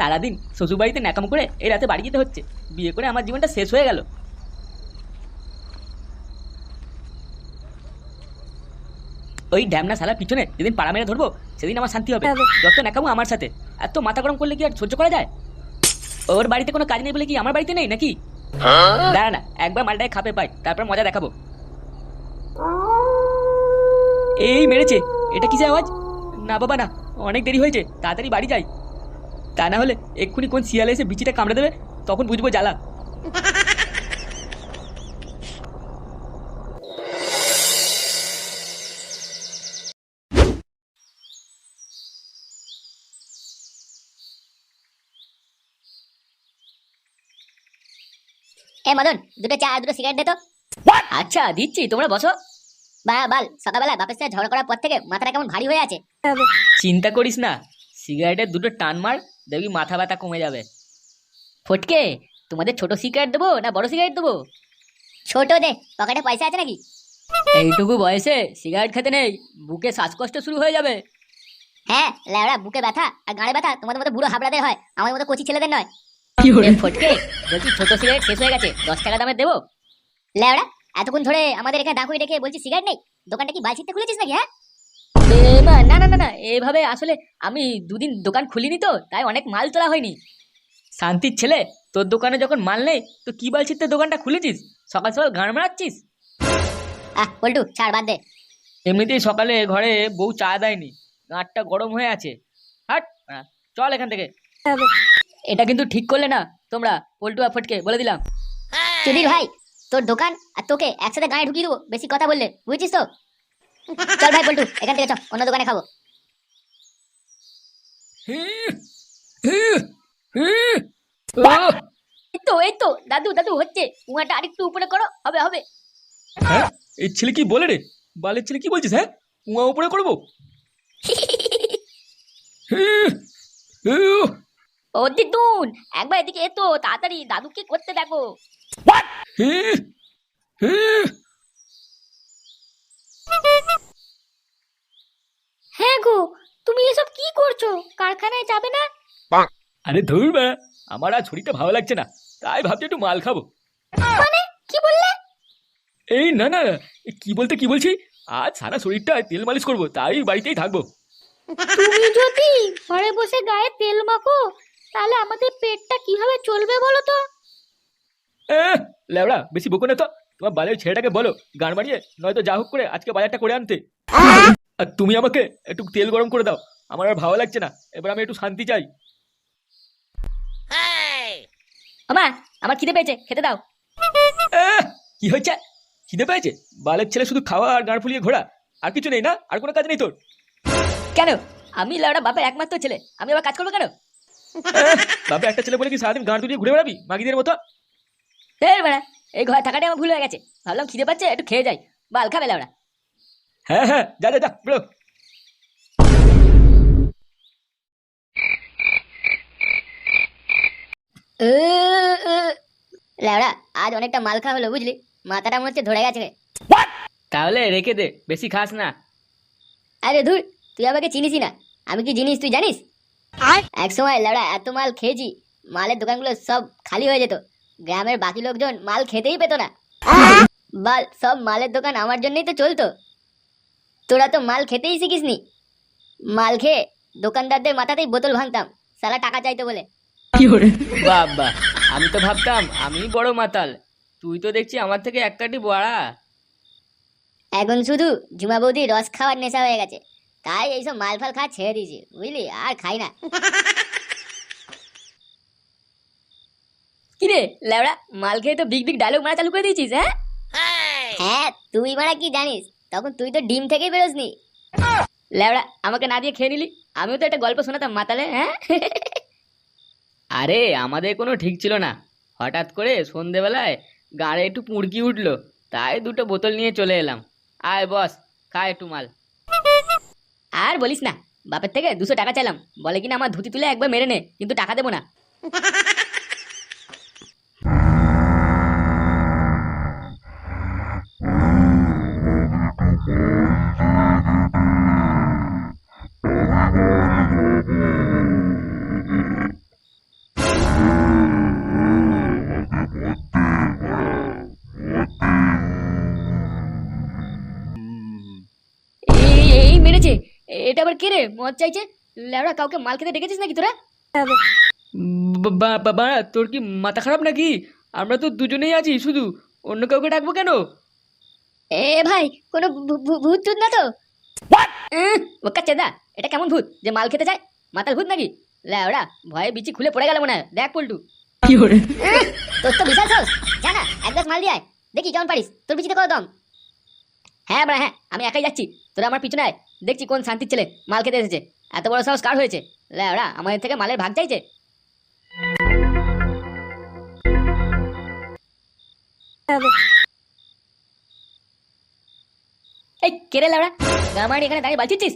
সারাদিন শ্বশুরবাড়িতে ন্যাকাম করে এই রাতে বাড়ি যেতে হচ্ছে। বিয়ে করে আমার জীবনটা শেষ হয়ে গেল। ওই ড্যামনা শালার পিছনে যেদিন পাড়া মেরে ধরবো সেদিন আমার শান্তি হবে। যত ন্যাকামো আমার সাথে। এত মাথা গরম করলে কি আর সহ্য করা যায়? ওর বাড়িতে কোনো কাজ নেই বলে কি আমার বাড়িতে নেই নাকি? দাঁড়া না একবার মালটায় খাপে পাই তারপর মজা দেখাবো। এই মেরেছে এটা কিসে আওয়াজ? না বাবা না অনেক দেরি হয়েছে তাড়াতাড়ি বাড়ি যাই। তা না হলে এক্ষুনি কোন শিয়ালে এসে বিচিটা কামড়ে দেবে তখন বুঝব জ্বালা। এ মদন দুটো চা দুটো সিগারেট দে তো। আচ্ছা দিচ্ছি তোমরা বসো। বা বাল সকালবেলা বাপের সাথে ঝগড়া করার পর থেকে মাথাটা কেমন ভারী হয়ে আছে। চিন্তা করিস না সিগারেটের দুটো টান মার দেখবি মাথা ব্যথা কমে যাবে। ফটকে তোমাদের ছোট সিগারেট দেবো না বড় সিগারেট দেবো? ছোট দে পকেটে পয়সা আছে নাকি? এইটুকু বয়সে সিগারেট খেতে নেই বুকে শ্বাসকষ্ট শুরু হয়ে যাবে। হ্যাঁ ল্যাওড়া বুকে ব্যথা আর গাঁড়ে ব্যথা তোমাদের মতো বুড়ো হাবড়াদের হয় আমাদের মতো কচি ছেলেদের নয়। ফটকে বলছি ছোট সিগারেট শেষ হয়ে গেছে দশ টাকা দামে দেবো। ল্যাওড়া এতক্ষণ ধরে আমাদের এখানে ডাকুই ডেকে বলছি সিগারেট নেই দোকানটা কি বালছিতে খুলেছিস নাকি হ্যাঁ? না না না না এভাবে আসলে আমি দুদিন দোকান খুলিনি তো তাই অনেক মাল তোলা হয়নি। শান্তির ছেলে তোর দোকানে যখন মাল নেই তো কি বলছিস তোর দোকানটা খুলেছিস? সকাল সকাল গান মারাচ্ছিস? আহ ছাড় বাদ দে। এমনিতেই সকালে ঘরে বউ চা দেয়নি গাঁটটা গরম হয়ে আছে। হাট আহ, চল এখান থেকে। এটা কিন্তু ঠিক করলে না তোমরা পল্টু আর ফটকে বলে দিলাম। সুধীর ভাই তোর দোকান আর তোকে একসাথে গায়ে ঢুকিয়ে দেবো বেশি কথা বললে বুঝছিস তো? চল ভাই পল্টু এখান থেকে চল অন্য দোকানে খাব। আহ! এই তো এই তো দাদু দাদু হচ্ছে উহাটা আরেকটু উপরে করো হবে হবে। হ্যাঁ এই ছেলে কি বলে রে? বালের ছেলে কি বলছিস হ্যাঁ? কুয়া উপরে করব? ও দিদুন একবার এদিকে এতো তাড়াতাড়ি দাদুকে করতে দেখো। গো তুমি এসব কি করছ? কারখানায় যাবে না? আরে ধুর বে আমার আর ছুরিটা ভালো লাগছে না তাই ভাবছি একটু মাল খাব। মানে? কি বললে? এই না না এ কি বলতে কি বলছি? আজ সারা শরীরটা তেল মালিশ করব তাই বাড়িতেই থাকব। তুমি যদি ঘরে বসে গায়ে তেল মাখো তাহলে আমাদের পেটটা কীভাবে চলবে বলো তো? এহ, লেওড়া বেশি বকো না তো। তোমার বালের ছেলেটাকে বলো গান মারিয়ে নয়তো যা হোক করে আজকে বাজারটা করে আনতে। আর তুমি আমাকে একটু তেল গরম করে দাও। আমার আর ভালো লাগছে না। এবার আমি একটু শান্তি চাই। আমা আমার খিদে পেয়েছে খেতে দাও। এহ, কি হয়েছে? খিদে পেয়েছে? বালের ছেলে শুধু খাওয়া আর গাঁড় ফুলিয়ে ঘোরা। আর কিছু নেই না? আর কোনো কাজ নেই তোর? কেন? আমি লাউডা বাপের একমাত্র ছেলে। আমি আবার কাজ করব কেন? এহ, বাপে একটা ছেলে বলে কি সারাদিন গাঁড় তুলিয়ে ঘুরে বেড়াবি? মাগিদের মতো? এই বেড়া এই ঘরে থাকাটাই আমার ভুল হয়ে গেছে। ভাবলাম খিদে পাচ্ছে একটু খেয়ে যাই। বাল খাবে লাউডা। হ্যাঁ হ্যাঁ যা যা যা বেরো আজ অনেকটা মাল খাওয়া হলো বুঝলি? মাথাটা মনে হচ্ছে ধরে গেছে তাহলে রেখে দে বেশি খাস না। আরে ধুর তুই আমাকে চিনিসই না। আমি কি জিনিস তুই জানিস? এক সময় লাউডা এত মাল খেয়েছি মালের দোকানগুলো সব খালি হয়ে যেত। গ্রামের বাকি লোকজন মাল খেতেই পেত না। বাল সব মালের দোকান আমার জন্যই তো চলতো। তোরা তো মাল খেতেই শিখিসনি। মাল খেয়ে দোকানদারদের মাথাতেই বোতল ভাঙতাম। সালা টাকা চাইতো বলে। বাবা আমি তো ভাবতাম আমি বড় মাতাল। তুই তো দেখছি আমার থেকে এক কাটি বড়া। এখন শুধু ঝুমা বৌদি রস খাওয়ার নেশা হয়ে গেছে। তাই এইসব মাল ফাল খাওয়া ছেড়ে দিয়েছি। বুঝলি? আর খাই না। কিরে ল্যাবড়া মাল খেয়ে তো বিগ বিগ ডায়লগ মারা চালু করে দিয়েছিস হ্যাঁ? হ্যাঁ তুই মারা কি জানিস? তখন তুই তো ডিম থেকেই বেরোসনি। ল্যাবড়া আমাকে না দিয়ে খেয়ে নিলি? আমিও তো একটা গল্প শোনাতাম মাতালে হ্যাঁ? আরে আমাদের কোনো ঠিক ছিল না। হঠাৎ করে সন্ধেবেলায় গাড়ে একটু পুড়কি উঠল তাই দুটো বোতল নিয়ে চলে এলাম। আয় বস খা একটু মাল। আর বলিস না বাপের থেকে দুশো টাকা চাইলাম। বলে কিনা আমার ধুতি তুলে একবার মেরে নে কিন্তু টাকা দেবো না। এটা আবার কে রে? মদ চাইছে? লেওড়া কাউকে মাল খেতে ডেকেছিস নাকি তোরা? বা- বা- তোর কি মাথা খারাপ নাকি? আমরা তো দুজনেই আছি শুধু অন্য কাউকে ডাকবো কেন? এ ভাই কোনো ভূত চুত না তো? ওকা চেদা এটা কেমন ভূত? যে মাল খেতে চায় মাথার ভূত নাকি? লেওড়া ভয়ে বিচি খুলে পড়ে গেল মনে হয়। দেখ পল্টু। কি করে তোর তো বিশাল সাহস। জানা এক গ্লাস মাল দিয়ে দেখি কেমন পারিস। তোর পিছিয়ে কত দম? হ্যাঁ বড়া হ্যাঁ আমি একাই যাচ্ছি। তোরা আমার পিছনে আয়। দেখছি কোন শান্তির ছেলে মাল খেতে এসেছে। এত বড় সাহস কার হয়েছে? লেওড়া আমাদের থেকে মালের ভাগ চাইছে। এই কেরে এখানে দাঁড়িয়ে বালছিস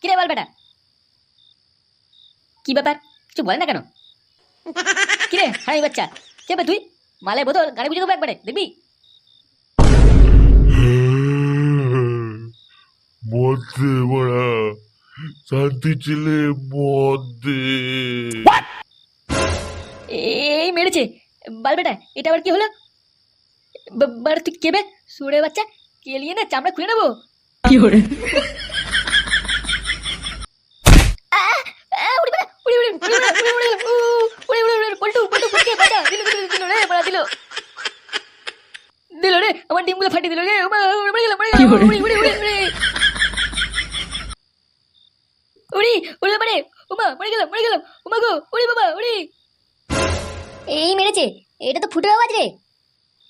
কিরে বল বেটা? কি ব্যাপার? কিছু বলে না কেন? কিরে হাই বাচ্চা কে তুই? মালের বোতল গাড়ি বুঝে দেবো একবারে, দেখবি? মদ দে বড়া শান্তি ছেলে মদ দে এই মেরেছে। বাল বেটা এটা আবার কি হলো? বা- তুই কে বে সুরে বাচ্চা? কেলিয়ে না চামড়া খুলে নেব। আহ! আহ, উড়ি বাড়া, উড়ি, উড়ি, উড়ি বাড়া, উড়ি, উড়ি, উ, উড়ি, উড়ি, উড়ি, পল্টু, পল্টু, ফুটকে, বাঁচা, দিল, দিল, দিল, রে, বাড়া, দিল। দিল রে, আমার ডিমগুলো ফাটিয়ে দিল রে, উড়ি, উড়ি। উড়ি, উড়ে বাড়ে, উমা, মরে গেলাম, মরে গেলাম, উমা গো, উড়ি বাবা, উড়ি। এই মেরেছে এটা তো ফুটে আওয়াজ রে।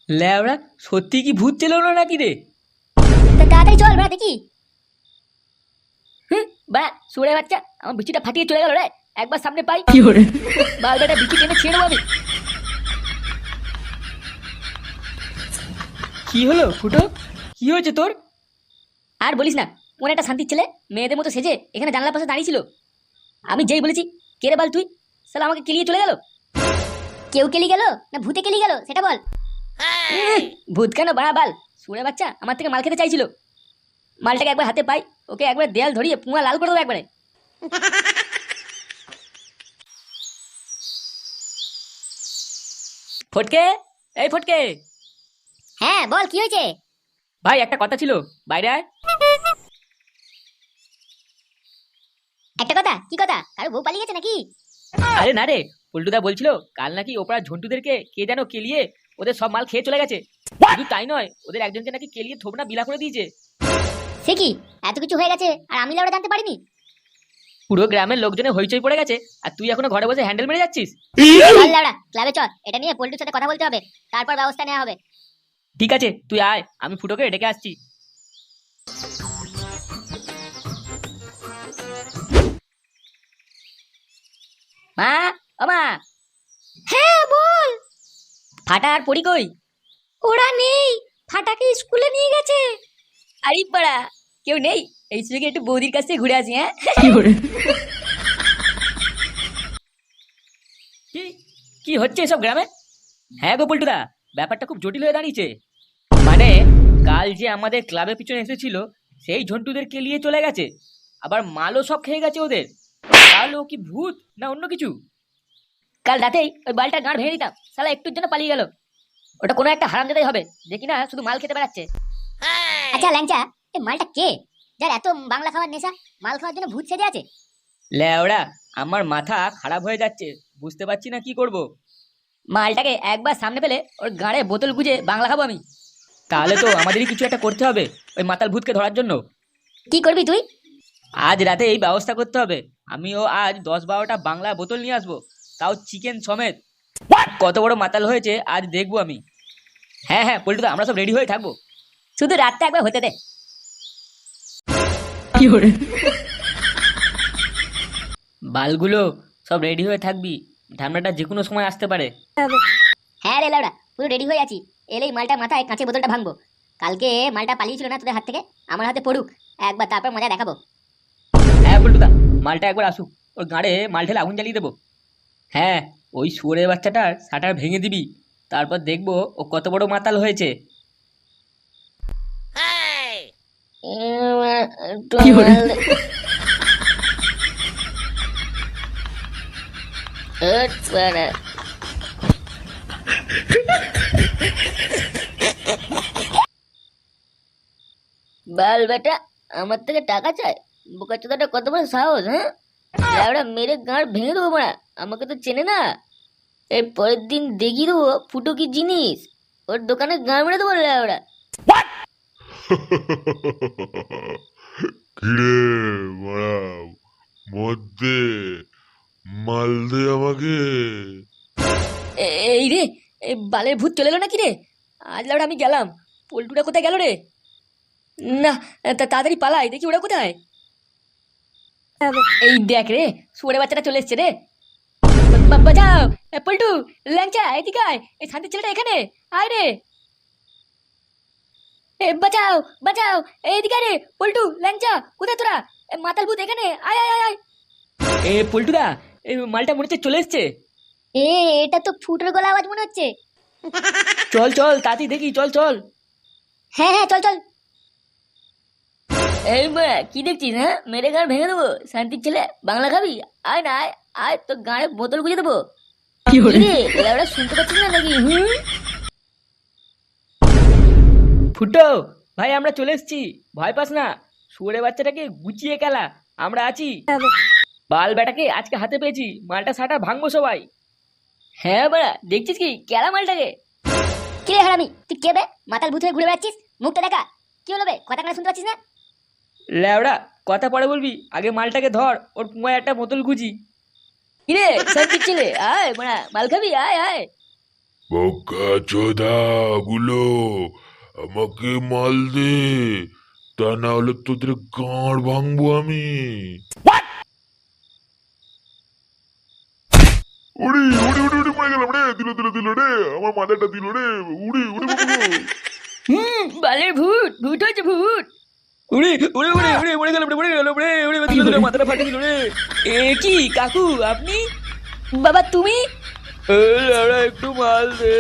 ল্যাওড়া সত্যি কি ভূত ছিল না নাকি রে? তাড়াতাড়ি চল বাড়া দেখি। হুম বাড়া সুরে বাচ্চা আমার বিচিটা ফাটিয়ে চলে গেল রে। একবার সামনে পাই। কি বাল বেটা বিচি টেনে ছেড়ে দেবো আমি। কি হলো ফুটো? কি হয়েছে তোর? আর বলিস না কোন একটা শান্তির ছেলে মেয়েদের মতো সেজে এখানে জানলার পাশে দাঁড়িয়ে ছিল। আমি যেই বলেছি কে রে বল তুই? সালা আমাকে কেলিয়ে চলে গেল? কেউ কেলি গেল? না ভূতে কেলি গেল? সেটা বল। ভূত কেন বাড়া বাল? সুরে বাচ্চা আমার থেকে মাল খেতে চাইছিল। মালটাকে একবার হাতে পাই ওকে একবার দেয়াল ধরিয়ে পুঙা লাল করে দেবো একবারে। ফটকে? এই ফটকে? হ্যাঁ বল কি হয়েছে? ভাই একটা কথা ছিল বাইরে আয়। একটা কথা কি কথা? কারও বউ পালিয়ে গেছে নাকি? আরে না রে পল্টুদা বলছিল কাল নাকি ওপরা ঝন্টুদেরকে কে যেন কেলিয়ে ওদের সব মাল খেয়ে চলে গেছে। শুধু তাই নয় ওদের একজনকে নাকি কেলিয়ে থোবনা বিলা করে দিয়েছে। সে কি? এত কিছু হয়ে গেছে আর আমি লাউড়া জানতে পারিনি? পুরো গ্রামের লোকজনে হইচই পড়ে গেছে আর তুই এখনও ঘরে বসে হ্যান্ডেল মেরে যাচ্ছিস? চল লাউড়া ক্লাবে চল এটা নিয়ে পল্টুর সাথে কথা বলতে হবে তারপর ব্যবস্থা নেওয়া হবে। ঠিক আছে তুই আয় আমি ফুটোকে ডেকে আসছি। মা ও মা। হ্যাঁ বল। ফাটা আর পড়ি কই? ওরা নেই ফাটাকে স্কুলে নিয়ে গেছে। আরে পাড়া কেউ নেই? এই সুযোগে একটু বৌদির কাছ ঘুরে আসি হ্যাঁ? কি কি হচ্ছে এসব গ্রামে? হ্যাঁ গো পল্টুদা ব্যাপারটা খুব জটিল হয়ে দাঁড়িয়েছে। মানে কাল যে আমাদের ক্লাবের পিছনে এসেছিল সেই ঝন্টুদের কেলিয়ে চলে গেছে। আবার মালও সব খেয়ে গেছে ওদের। তাহলে ও কি ভূত না অন্য কিছু? কাল রাতেই ওই বালটা গাঁড় ভেঙে দিতাম। শালা একটুর জন্য পালিয়ে গেল। ওটা কোনো একটা হারাম হবে যে কিনা শুধু মাল খেতে বেড়াচ্ছে। আচ্ছা ল্যাংচা এই মালটা কে? যার এত বাংলা খাওয়ার নেশা মাল খাওয়ার জন্য ভূত সেজে আছে? ল্যাওড়া আমার মাথা খারাপ হয়ে যাচ্ছে। বুঝতে পারছি না কি করব। মালটাকে একবার সামনে পেলে ওর গাড়ে বোতল গুজে বাংলা খাব আমি। তাহলে তো আমাদেরই কিছু একটা করতে হবে ওই মাতাল ভূতকে ধরার জন্য। কি করবি তুই? আজ রাতে এই ব্যবস্থা করতে হবে। আমিও আজ দশ বারোটা বাংলা বোতল নিয়ে আসব। তাও চিকেন সমেত। কত বড় মাতাল হয়েছে আজ দেখব আমি। হ্যাঁ হ্যাঁ পল্টু আমরা সব রেডি হয়ে থাকব। শুধু রাতটা একবার হতে দে। বালগুলো সব রেডি হয়ে থাকবি। ঢামনাটা যে কোনো সময় আসতে পারে। হ্যাঁ রে লাউডা পুরো রেডি হয়ে আছি। এলেই মালটা মাথায় কাঁচের বোতলটা ভাঙবো। কালকে মালটা পালিয়েছিল না তোদের হাত থেকে? আমার হাতে পড়ুক। একবার তারপর মজা দেখাবো। হ্যাঁ পল্টুদা মালটা একবার আসুক। ওর গাঁড়ে মাল ঢেলে আগুন জ্বালিয়ে দেবো। হ্যাঁ ওই শুয়োরের বাচ্চাটার সাটার ভেঙে দিবি। তারপর দেখব ও কত বড় মাতাল হয়েছে। বাল বেটা আমার থেকে টাকা চায়? বোকা চোদাটা কত বড় সাহস হ্যাঁ? লেওড়া মেরে গাঁড় ভেঙে দেবো মারা। আমাকে তো চেনে না। এই পরের দিন দেখিয়ে দেবো ফুটো কি জিনিস। ওর দোকানে গাঁ মেরে দেবো লেওড়া। কিরে মদ দে মাল দে আমাকে এই রে এই বালের ভূত চলে এলো নাকি রে? আজ লাউডা আমি গেলাম। পল্টুটা কোথায় গেল রে? না তাড়াতাড়ি পালাই দেখি ওরা কোথায়। এই দেখ রে শুয়ারে বাচ্চাটা চলে এসছে রে। বা- বাঁচাও। এ, পল্টু ল্যাংচা এদিকে আয়। এই শান্তির ছেলেটা এখানে। আয় রে। বাঁচাও বাঁচাও। এইদিকে রে। পল্টু ল্যাংচা কোথায় তোরা? মাতাল ভূত এখানে। আয় আয় আয় আয়। এ পল্টুদা এই মালটা মনে হচ্ছে চলে এসছে। এ এটা তো ফুটোর গলা আওয়াজ মনে হচ্ছে। চল চল তাতি দেখি চল চল। হ্যাঁ হ্যাঁ চল চল। এই মা কি দেখছিস হ্যাঁ? মেরে গান ভেঙে দেবো শান্তির ছেলে বাংলা খাবি? আয় না আয় আয় তোর গাঁড়ে বোতল গুঁজে দেবো। ওরা শুনতে পাচ্ছিস না নাকি? হুম? ফুটো ভাই আমরা চলে এসেছি। ভয় পাস না শুয়োরে বাচ্চাটাকে গুছিয়ে খেলা আমরা আছি। বাল বেটাকে আজকে হাতে পেয়েছি মালটা সাটা ভাঙবো সবাই। হ্যাঁ বাড়া দেখছিস কি? কেলা মালটাকে। কি রে হারামি তুই কে বে? মাতাল ভূত হয়ে ঘুরে বেড়াচ্ছিস? মুখটা দেখা। কি হলো বে? কথা কানে শুনতে পাচ্ছিস না? ল্যাওড়া কথা পরে বলবি? আগে মালটাকে ধর ওর পুমায় একটা বোতল গুজি কিরে শান্তির ছেলে আয় বাড়া মাল খাবি? আয় আয়। বোকা চোদা গুলো আমাকে মাল দে। তা না হলে তোদের গাঁড় ভাঙবো আমি। উড়ি উড়ি উড়ি উড়ি পড়ে গেলাম রে। দিল দিল দিল রে। আমার মাথাটা দিল রে। উড়ি উড়ি। হুম বালের ভূত ভূত হয়েছে ভূত। উড়ে উড়ে উড়ে উড়ে মরে গেল মরে গেল উড়ে উড়ে দিল দিল মাথাটা ফাটিয়ে দিল রে এ কি কাকু আপনি? বাবা তুমি? একটু মাল দে।